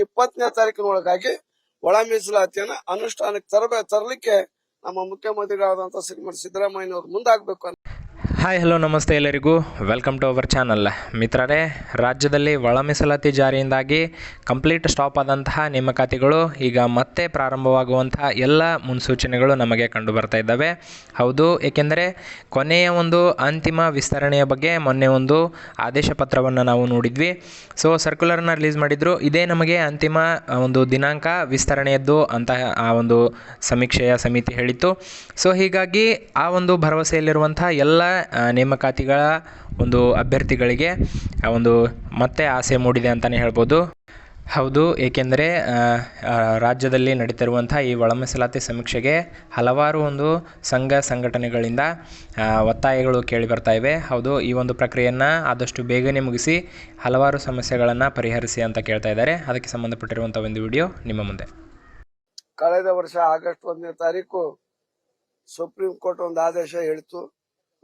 ಇಪ್ಪತ್ತನೇ ತಾರೀಕಿನೊಳಗಾಗಿ ಒಳ ಮೀಸಲಾತಿಯನ್ನ ಅನುಷ್ಠಾನಕ್ಕೆ ತರಬೇ ತರಲಿಕ್ಕೆ ನಮ್ಮ ಮುಖ್ಯಮಂತ್ರಿಗಳಾದಂತಹ ಶ್ರೀಮತಿ ಸಿದ್ದರಾಮಯ್ಯನವರು ಮುಂದಾಗಬೇಕು ಅಂತ ಹಾಯ್ ಹಲೋ ನಮಸ್ತೆ ಎಲ್ಲರಿಗೂ. ವೆಲ್ಕಮ್ ಟು ಅವರ್ ಚಾನಲ್ ಮಿತ್ರರೇ, ರಾಜ್ಯದಲ್ಲಿ ಒಳ ಮೀಸಲಾತಿ ಜಾರಿಯಿಂದಾಗಿ ಕಂಪ್ಲೀಟ್ ಸ್ಟಾಪ್ ಆದಂತಹ ನೇಮಕಾತಿಗಳು ಈಗ ಮತ್ತೆ ಪ್ರಾರಂಭವಾಗುವಂತಹ ಎಲ್ಲ ಮುನ್ಸೂಚನೆಗಳು ನಮಗೆ ಕಂಡು ಬರ್ತಾ ಇದ್ದಾವೆ. ಹೌದು, ಏಕೆಂದರೆ ಕೊನೆಯ ಒಂದು ಅಂತಿಮ ವಿಸ್ತರಣೆಯ ಬಗ್ಗೆ ಮೊನ್ನೆ ಒಂದು ಆದೇಶ ಪತ್ರವನ್ನು ನಾವು ನೋಡಿದ್ವಿ. ಸೊ ಸರ್ಕ್ಯುಲರ್ನ ರಿಲೀಸ್ ಮಾಡಿದ್ರು. ಇದೇ ನಮಗೆ ಅಂತಿಮ ಒಂದು ದಿನಾಂಕ ವಿಸ್ತರಣೆಯದ್ದು ಅಂತ ಆ ಒಂದು ಸಮೀಕ್ಷೆಯ ಸಮಿತಿ ಹೇಳಿತ್ತು. ಸೊ ಹೀಗಾಗಿ ಆ ಒಂದು ಭರವಸೆಯಲ್ಲಿರುವಂಥ ಎಲ್ಲ ನೇಮಕಾತಿಗಳ ಒಂದು ಅಭ್ಯರ್ಥಿಗಳಿಗೆ ಒಂದು ಮತ್ತೆ ಆಸೆ ಮೂಡಿದೆ ಅಂತಲೇ ಹೇಳ್ಬೋದು. ಹೌದು, ಏಕೆಂದರೆ ರಾಜ್ಯದಲ್ಲಿ ನಡೀತಿರುವಂಥ ಈ ಒಳಮೀಸಲಾತಿ ಸಮೀಕ್ಷೆಗೆ ಹಲವಾರು ಒಂದು ಸಂಘ ಸಂಘಟನೆಗಳಿಂದ ಒತ್ತಾಯಗಳು ಕೇಳಿ ಬರ್ತಾ ಇವೆ. ಹೌದು, ಈ ಒಂದು ಪ್ರಕ್ರಿಯೆಯನ್ನು ಆದಷ್ಟು ಬೇಗನೆ ಮುಗಿಸಿ ಹಲವಾರು ಸಮಸ್ಯೆಗಳನ್ನು ಪರಿಹರಿಸಿ ಅಂತ ಕೇಳ್ತಾ ಇದ್ದಾರೆ. ಅದಕ್ಕೆ ಸಂಬಂಧಪಟ್ಟಿರುವಂಥ ಒಂದು ವಿಡಿಯೋ ನಿಮ್ಮ ಮುಂದೆ. ಕಳೆದ ವರ್ಷ ಆಗಸ್ಟ್ ಒಂದನೇ ತಾರೀಕು ಸುಪ್ರೀಂ ಕೋರ್ಟ್ ಒಂದು ಆದೇಶ ಹೇಳಿತು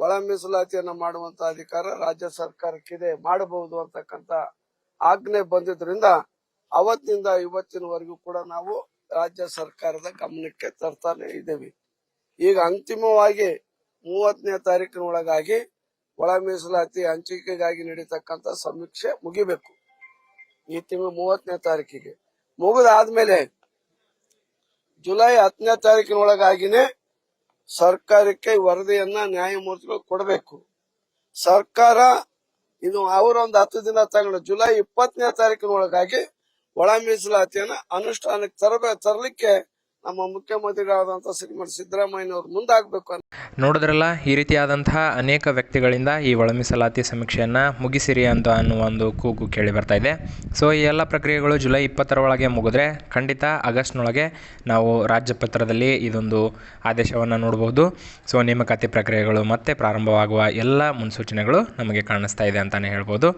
ಒಳ ಮೀಸಲಾತಿಯನ್ನ ಮಾಡುವಂತ ಅಧಿಕಾರ ರಾಜ್ಯ ಸರ್ಕಾರಕ್ಕಿದೆ, ಮಾಡಬಹುದು ಅಂತಕ್ಕಂತ ಆಜ್ಞೆ ಬಂದಿದ್ರಿಂದ ಅವತ್ತಿನಿಂದ ಇವತ್ತಿನವರೆಗೂ ಕೂಡ ನಾವು ರಾಜ್ಯ ಸರ್ಕಾರದ ಗಮನಕ್ಕೆ ತರ್ತಾನೆ ಇದ್ದೇವೆ. ಈಗ ಅಂತಿಮವಾಗಿ ಮೂವತ್ತನೇ ತಾರೀಕಿನೊಳಗಾಗಿ ಒಳ ಮೀಸಲಾತಿ ಹಂಚಿಕೆಗಾಗಿ ನಡೀತಕ್ಕಂತ ಸಮೀಕ್ಷೆ ಮುಗಿಬೇಕು. ಈ ತಿಂಗಳು ಮೂವತ್ತನೇ ತಾರೀಕಿಗೆ ಮುಗಿದಾದ್ಮೇಲೆ ಜುಲೈ ಹತ್ತನೇ ತಾರೀಕಿನೊಳಗಾಗಿನೇ ಸರ್ಕಾರಕ್ಕೆ ವರದಿಯನ್ನ ನ್ಯಾಯಮೂರ್ತಿಗಳು ಕೊಡಬೇಕು. ಸರ್ಕಾರ ಇದು ಅವರೊಂದು ಹತ್ತು ದಿನ ತಗೊಂಡು ಜುಲೈ ಇಪ್ಪತ್ತನೇ ತಾರೀಕಿನೊಳಗಾಗಿ ಒಳ ಮೀಸಲಾತಿಯನ್ನ ಅನುಷ್ಠಾನಕ್ಕೆ ತರಬೇ ತರಲಿಕ್ಕೆ ನಮ್ಮ ಮುಖ್ಯಮಂತ್ರಿಗಳಾದಂತಹ ಶ್ರೀಮತಿ ಸಿದ್ದರಾಮಯ್ಯನವರು ಮುಂದಾಗಬೇಕು ಅಂತ. ನೋಡಿದ್ರಲ್ಲ, ಈ ರೀತಿಯಾದಂತಹ ಅನೇಕ ವ್ಯಕ್ತಿಗಳಿಂದ ಈ ಒಳ ಮೀಸಲಾತಿ ಸಮೀಕ್ಷೆಯನ್ನು ಮುಗಿಸಿರಿ ಅಂತ ಅನ್ನುವ ಒಂದು ಕೂಗು ಕೇಳಿ ಬರ್ತಾ ಇದೆ. ಸೊ ಈ ಎಲ್ಲ ಪ್ರಕ್ರಿಯೆಗಳು ಜುಲೈ ಇಪ್ಪತ್ತರ ಒಳಗೆ ಮುಗಿದ್ರೆ ಖಂಡಿತ ಆಗಸ್ಟ್ನೊಳಗೆ ನಾವು ರಾಜ್ಯಪತ್ರದಲ್ಲಿ ಇದೊಂದು ಆದೇಶವನ್ನು ನೋಡಬಹುದು ಸೊ ನೇಮಕಾತಿ ಪ್ರಕ್ರಿಯೆಗಳು ಮತ್ತೆ ಪ್ರಾರಂಭವಾಗುವ ಎಲ್ಲ ಮುನ್ಸೂಚನೆಗಳು ನಮಗೆ ಕಾಣಿಸ್ತಾ ಇದೆ ಅಂತಲೇ ಹೇಳ್ಬೋದು.